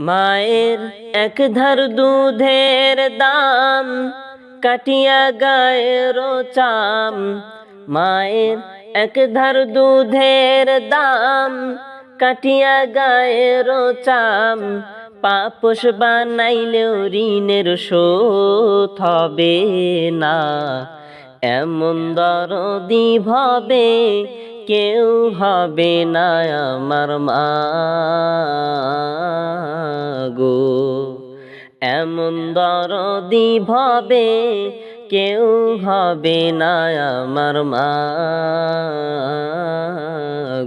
মায়ের এক ধার দুধের দাম, কাটিয়া গায়ের চাম। মায়ের এক ধার দুধের দাম, কাটিয়া গায়ের চাম। পাপস বানাইলেও ঋণের শোধ হবে না। এমন দরদি ভাবে কেউ হবে না আমার মা। গো। এমন দরদি ভাবে, কেউ হবে না আমার মা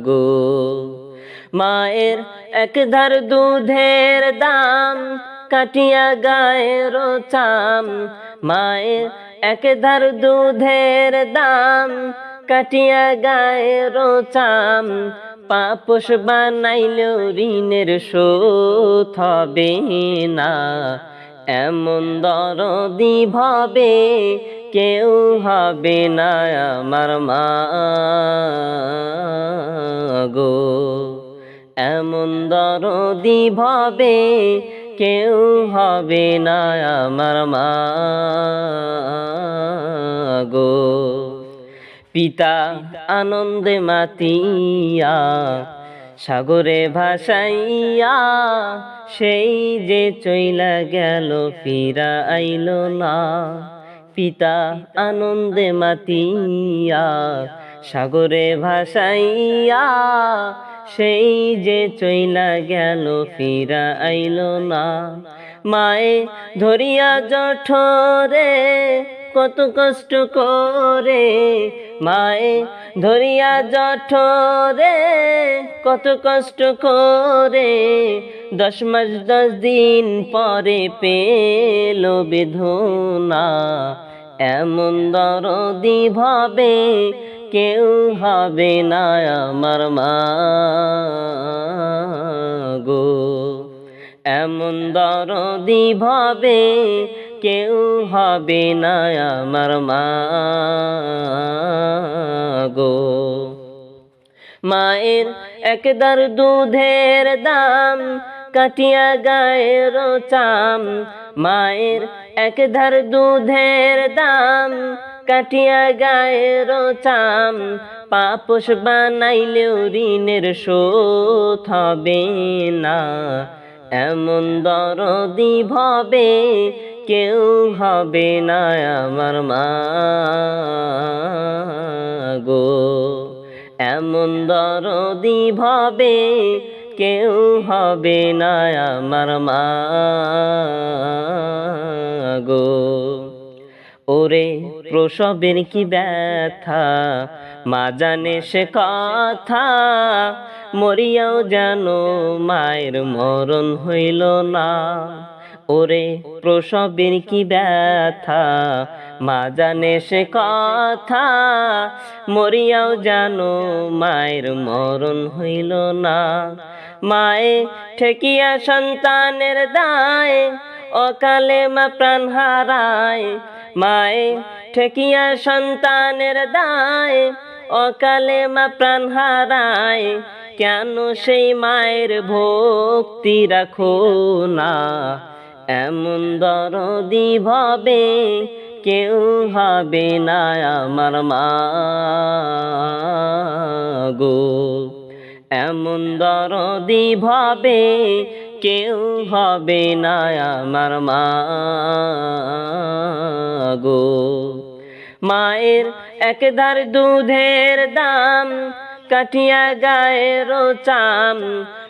গো। মায়ের এক ধার দুধের দাম, কাটিয়া গায়ের চাম। মায়ের এক ধার দুধের দাম, কাটিয়া গায়ের চাম। পাপস বানাইলেও ঋণের শোধ হবে না। এমন দরদি ভাবে কেউ হবে না আমার মা গো। এমন দরদি ভাবে কেউ হবে না আমার মা গো। পিতা আনন্দে মাতিয়া, সাগরে ভাসাইয়া, সেই যে চইলা গেল ফিরা আইল না। পিতা আনন্দে মাতিয়া, সাগরে ভাসাইয়া, সেই যে চইলা গেল ফিরা আইল না। মায়ে ধরিয়া জঠরে কত কষ্ট করে মায়ে ধরিয়া জঠরে কত কষ্ট করে দশ মাস, দশ দিন পরে পেল বেদনা। এমন দরদি ভাবে কেউ হবে না আমার মা গো। এমন দরদি ভাবে কেউ হবে না আমার মা গো। মায়ের একদার দুধের দাম, কাটিয়া গায়ের চাম। মায়ের একধার দুধের দাম, কাটিয়া গায়ের চাম। পাপস বানাইলেও ঋণের শোধ হবে না, এমন দরদি ভাবে কেউ হবে না আমার মা গো। এমন দরদি ভাবে কেউ হবে না আমার মা গো। ওরে প্রসবের কি ব্যথা, মা জানে সে কথা, মরিয়াও জানো মায়ের মরণ হইল না। ওরে প্রসবের কি ব্যথা? মা জানে সে কথা, মরিয়াও জানো মায়ের মরণ হইল না। মায়ে ঠেকিয়া সন্তানের দায়, অকালে মা প্রাণ হারায়। মায়ে ঠেকিয়া সন্তানের দায়, অকালে মা প্রাণ হারায়। কেন সেই মায়ের ভক্তি রাখো না? এমন দরদি ভাবে কেউ হবে না আমার মা গো। এমন দরদি ভাবে কেউ হবে না আমার মা গো। মায়ের একদার দুধের দাম কাটিয়া গায়ের চাম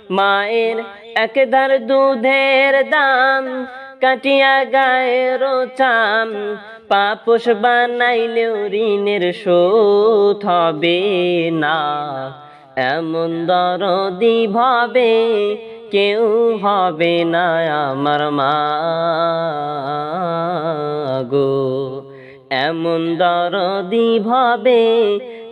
মায়ের একদার দুধের দাম, কাটিয়া গায়ের চাম। পাপস বানাইলেও ঋণের শোধ হবে না। এমন দরদি ভাবে কেউ হবে না আমার মা গো। এমন দরদি ভাবে